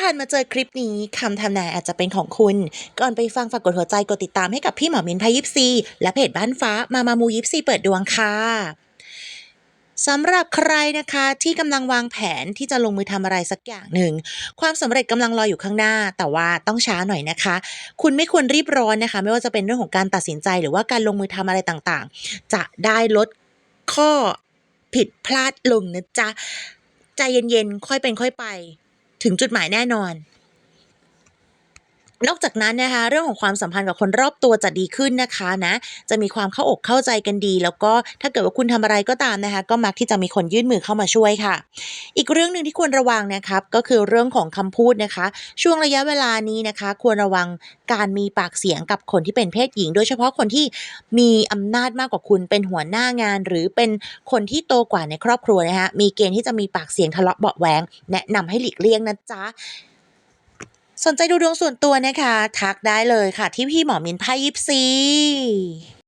ผ่านมาเจอคลิปนี้คำทำนายอาจจะเป็นของคุณ ก่อนไปฟังฝากกดหัวใจกดติดตามให้กับพี่หมอมินพายิปซี และเพจบ้านฟ้ามามามูยิปซีเปิดดวงค่ะสำหรับใครนะคะที่กำลังวางแผนที่จะลงมือทำอะไรสักอย่างหนึ่ง ความสำเร็จกำลังรออยู่ข้างหน้า แต่ว่าต้องช้าหน่อยนะคะ คุณไม่ควรรีบร้อนนะคะ ไม่ว่าจะเป็นเรื่องของการตัดสินใจหรือว่าการลงมือทำอะไรต่างๆ จะได้ลดข้อผิดพลาดลงนะจ๊ะใจเย็นๆ ค่อยเป็นค่อยไป ถึงจุดหมายแน่นอน นอกจากนั้นนะคะเรื่องของความสัมพันธ์กับคนรอบตัวจะดีขึ้นนะคะนะจะมีความเข้าอกเข้าใจกันดี แล้วก็ถ้าเกิดว่าคุณทำอะไรก็ตามนะคะ ก็มักที่จะมีคนยื่นมือเข้ามาช่วยค่ะ อีกเรื่องหนึ่งที่ควรระวังนะครับก็คือเรื่องของคำพูดนะคะ ช่วงระยะเวลานี้นะคะ ควรระวังการมีปากเสียงกับคนที่เป็นเพศหญิง โดยเฉพาะคนที่มีอำนาจมากกว่าคุณเป็นหัวหน้างาน หรือเป็นคนที่โตกว่าในครอบครัวนะคะมีเกณฑ์ที่จะมีปากเสียงทะเลาะเบาะแหวงแนะนำให้หลีกเลี่ยงนะจ๊ะ สนใจดูดวงส่วนตัวนะคะ ทักได้เลยค่ะที่พี่หมอมินไพ่ยิปซี